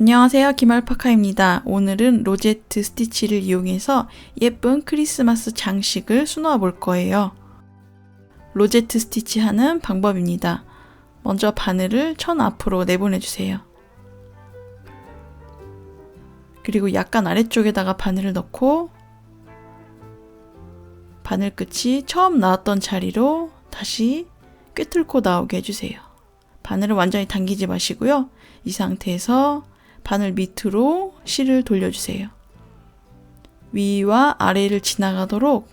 안녕하세요. 김알파카입니다. 오늘은 로제트 스티치를 이용해서 예쁜 크리스마스 장식을 수놓아 볼 거예요. 로제트 스티치 하는 방법입니다. 먼저 바늘을 천 앞으로 내보내주세요. 그리고 약간 아래쪽에다가 바늘을 넣고 바늘 끝이 처음 나왔던 자리로 다시 꿰뚫고 나오게 해주세요. 바늘을 완전히 당기지 마시고요. 이 상태에서 바늘 밑으로 실을 돌려주세요. 위와 아래를 지나가도록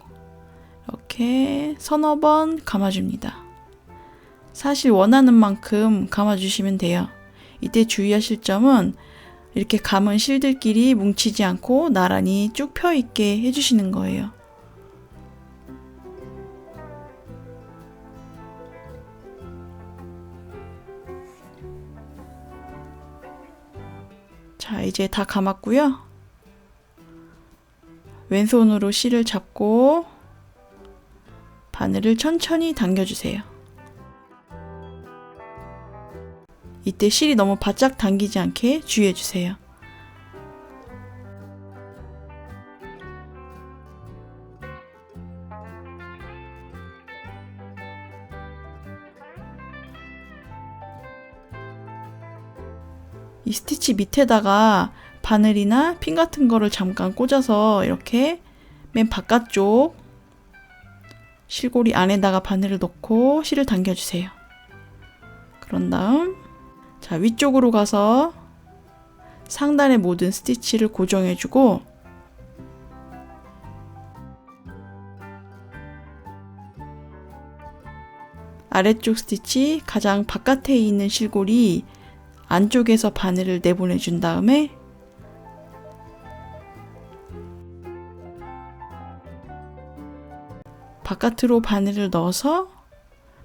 이렇게 서너 번 감아줍니다. 사실 원하는 만큼 감아주시면 돼요. 이때 주의하실 점은 이렇게 감은 실들끼리 뭉치지 않고 나란히 쭉 펴있게 해주시는 거예요. 이제 다 감았고요. 왼손으로 실을 잡고 바늘을 천천히 당겨주세요. 이때 실이 너무 바짝 당기지 않게 주의해주세요. 이 스티치 밑에다가 바늘이나 핀 같은 거를 잠깐 꽂아서 이렇게 맨 바깥쪽 실고리 안에다가 바늘을 넣고 실을 당겨주세요. 그런 다음 자 위쪽으로 가서 상단의 모든 스티치를 고정해주고 아래쪽 스티치 가장 바깥에 있는 실고리 안쪽에서 바늘을 내보내준 다음에 바깥으로 바늘을 넣어서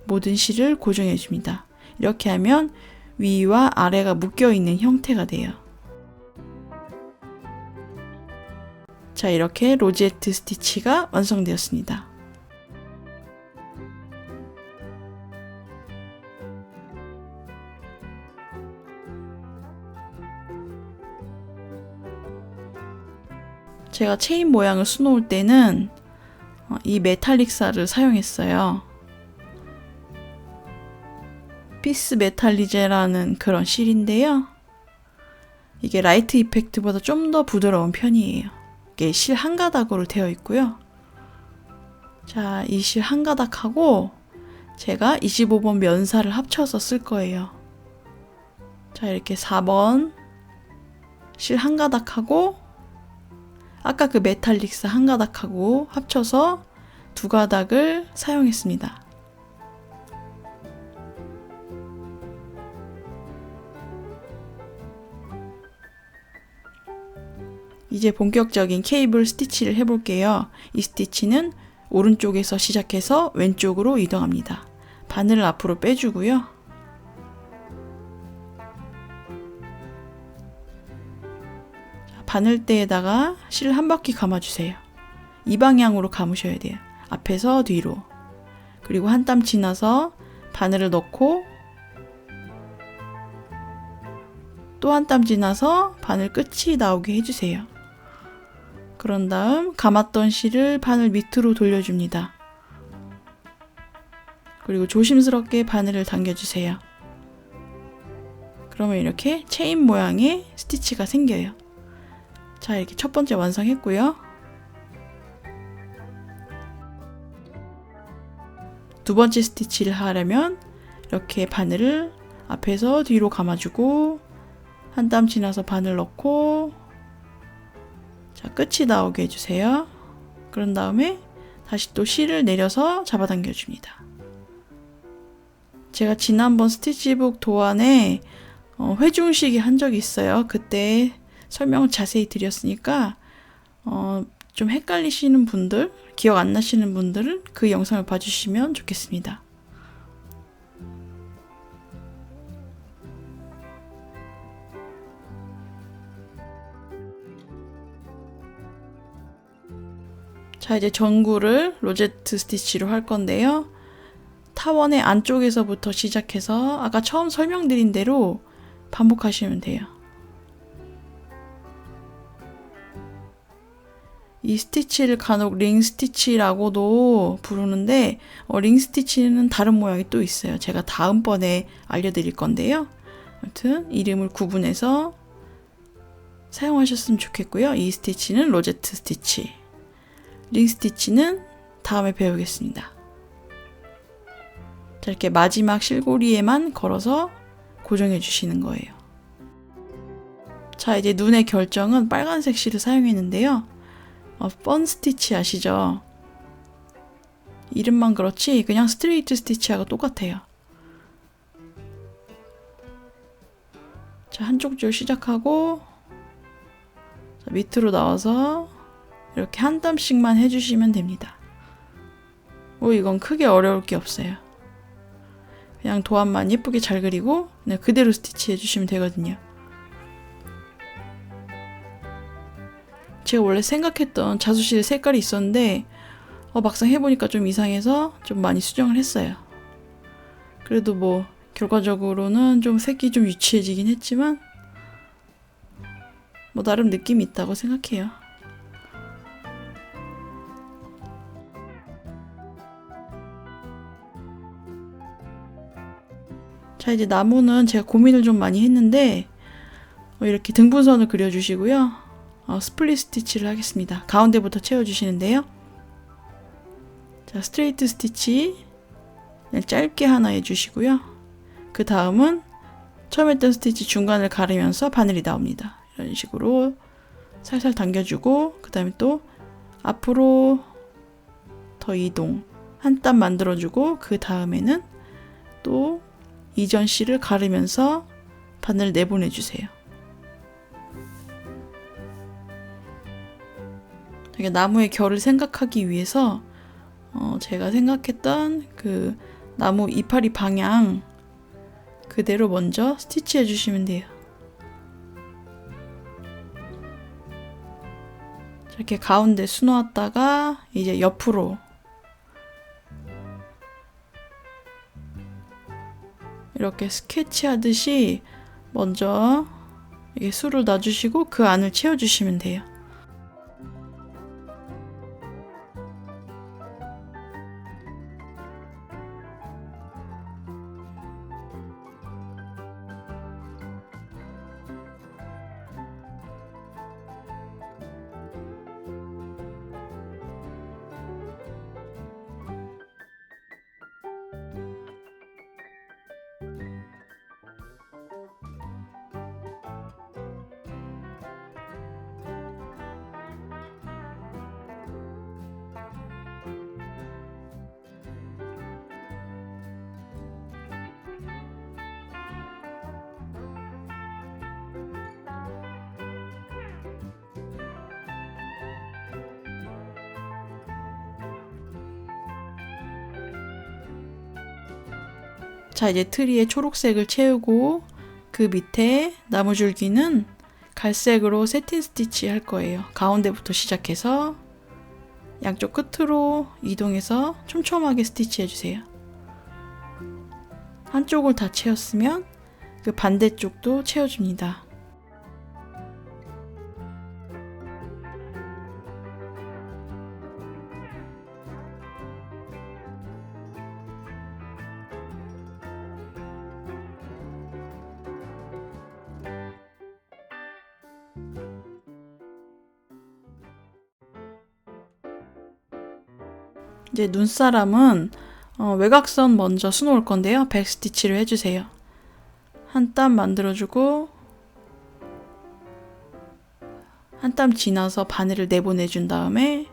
모든 실을 고정해 줍니다. 이렇게 하면 위와 아래가 묶여 있는 형태가 돼요. 자, 이렇게 로제트 스티치가 완성되었습니다. 제가 체인 모양을 수놓을 때는 어, 이 메탈릭사를 사용했어요. 피스 메탈리제라는 그런 실인데요. 이게 라이트 이펙트보다 좀 더 부드러운 편이에요. 이게 실 한 가닥으로 되어 있고요. 자, 이 실 한 가닥하고 제가 25번 면사를 합쳐서 쓸 거예요. 자, 이렇게 4번 실 한 가닥하고 아까 그 메탈릭스 한 가닥하고 합쳐서 두 가닥을 사용했습니다. 이제 본격적인 케이블 스티치를 해볼게요. 이 스티치는 오른쪽에서 시작해서 왼쪽으로 이동합니다. 바늘을 앞으로 빼주고요. 바늘대에다가 실한 바퀴 감아주세요. 이 방향으로 감으셔야 돼요. 앞에서 뒤로. 그리고 한 땀 지나서 바늘을 넣고 또 한 땀 지나서 바늘 끝이 나오게 해주세요. 그런 다음 감았던 실을 바늘 밑으로 돌려줍니다. 그리고 조심스럽게 바늘을 당겨주세요. 그러면 이렇게 체인 모양의 스티치가 생겨요. 자, 이렇게 첫 번째 완성했고요. 두 번째 스티치를 하려면 이렇게 바늘을 앞에서 뒤로 감아주고 한 땀 지나서 바늘 넣고 자, 끝이 나오게 해주세요. 그런 다음에 다시 또 실을 내려서 잡아당겨 줍니다. 제가 지난번 스티치북 도안에 어, 회중식이 한 적이 있어요. 그때 설명을 자세히 드렸으니까 어, 좀 헷갈리시는 분들, 기억 안 나시는 분들은 그 영상을 봐주시면 좋겠습니다. 자, 이제 전구를 로제트 스티치로 할 건데요. 타원의 안쪽에서부터 시작해서 아까 처음 설명드린 대로 반복하시면 돼요. 이 스티치를 간혹 링 스티치라고도 부르는데 어, 링 스티치는 다른 모양이 또 있어요. 제가 다음번에 알려드릴 건데요. 아무튼 이름을 구분해서 사용하셨으면 좋겠고요. 이 스티치는 로제트 스티치. 링 스티치는 다음에 배우겠습니다. 자, 이렇게 마지막 실고리에만 걸어서 고정해 주시는 거예요. 자, 이제 눈의 결정은 빨간색 실을 사용했는데요. 어, 펀 스티치 아시죠? 이름만 그렇지 그냥 스트레이트 스티치하고 똑같아요. 자, 한쪽 줄 시작하고 자, 밑으로 나와서 이렇게 한 땀씩만 해주시면 됩니다. 뭐 이건 크게 어려울 게 없어요. 그냥 도안만 예쁘게 잘 그리고 그냥 그대로 스티치 해주시면 되거든요. 제가 원래 생각했던 자수실 색깔이 있었는데 어, 막상 해보니까 좀 이상해서 좀 많이 수정을 했어요. 그래도 뭐 결과적으로는 좀 색이 좀 유치해지긴 했지만 뭐 나름 느낌이 있다고 생각해요. 자 이제 나무는 제가 고민을 좀 많이 했는데 어, 이렇게 등분선을 그려주시고요. 어, 스플릿 스티치를 하겠습니다. 가운데부터 채워주시는데요. 자 스트레이트 스티치 짧게 하나 해주시고요. 그 다음은 처음 했던 스티치 중간을 가르면서 바늘이 나옵니다. 이런 식으로 살살 당겨주고 그 다음에 또 앞으로 더 이동 한 땀 만들어주고 그 다음에는 또 이전 실을 가르면서 바늘 내보내주세요. 나무의 결을 생각하기 위해서 어, 제가 생각했던 그 나무 이파리 방향 그대로 먼저 스티치 해주시면 돼요. 이렇게 가운데 수놓았다가 이제 옆으로 이렇게 스케치 하듯이 먼저 이게 수를 놔주시고 그 안을 채워주시면 돼요. 자, 이제 트리에 초록색을 채우고 그 밑에 나무 줄기는 갈색으로 세틴 스티치 할 거예요. 가운데부터 시작해서 양쪽 끝으로 이동해서 촘촘하게 스티치 해주세요. 한쪽을 다 채웠으면 그 반대쪽도 채워줍니다. 이제 눈사람은 어, 외곽선 먼저 수놓을 건데요. 백스티치를 해주세요. 한 땀 만들어주고 한 땀 지나서 바늘을 내보내준 다음에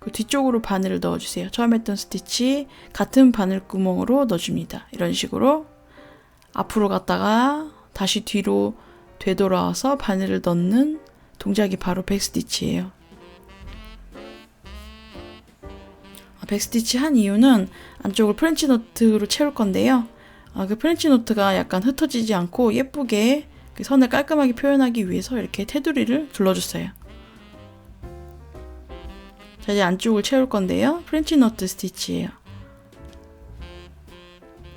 그 뒤쪽으로 바늘을 넣어주세요. 처음 했던 스티치 같은 바늘 구멍으로 넣어줍니다. 이런 식으로 앞으로 갔다가 다시 뒤로 되돌아와서 바늘을 넣는 동작이 바로 백스티치예요. 백스티치 한 이유는 안쪽을 프렌치 노트로 채울 건데요. 아, 그 프렌치 노트가 약간 흩어지지 않고 예쁘게 그 선을 깔끔하게 표현하기 위해서 이렇게 테두리를 둘러줬어요. 자, 이제 안쪽을 채울 건데요. 프렌치 노트 스티치예요.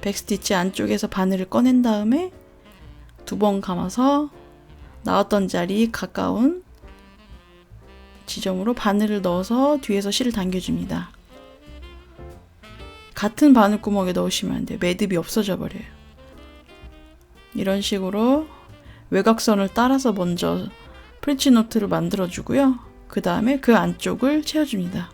백 스티치 안쪽에서 바늘을 꺼낸 다음에 두 번 감아서 나왔던 자리 가까운 지점으로 바늘을 넣어서 뒤에서 실을 당겨줍니다. 같은 바늘 구멍에 넣으시면 안 돼요. 매듭이 없어져 버려요. 이런 식으로 외곽선을 따라서 먼저 프렌치 노트를 만들어 주고요. 그 다음에 그 안쪽을 채워줍니다.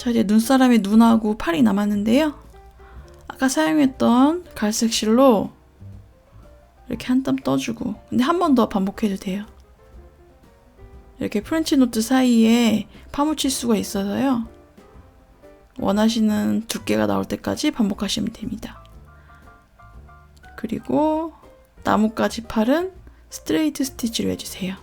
자 이제 눈사람의 눈하고 팔이 남았는데요. 아까 사용했던 갈색 실로 이렇게 한 땀 떠주고 근데 한 번 더 반복해도 돼요. 이렇게 프렌치 노트 사이에 파묻힐 수가 있어서요. 원하시는 두께가 나올 때까지 반복하시면 됩니다. 그리고 나뭇가지 팔은 스트레이트 스티치로 해주세요.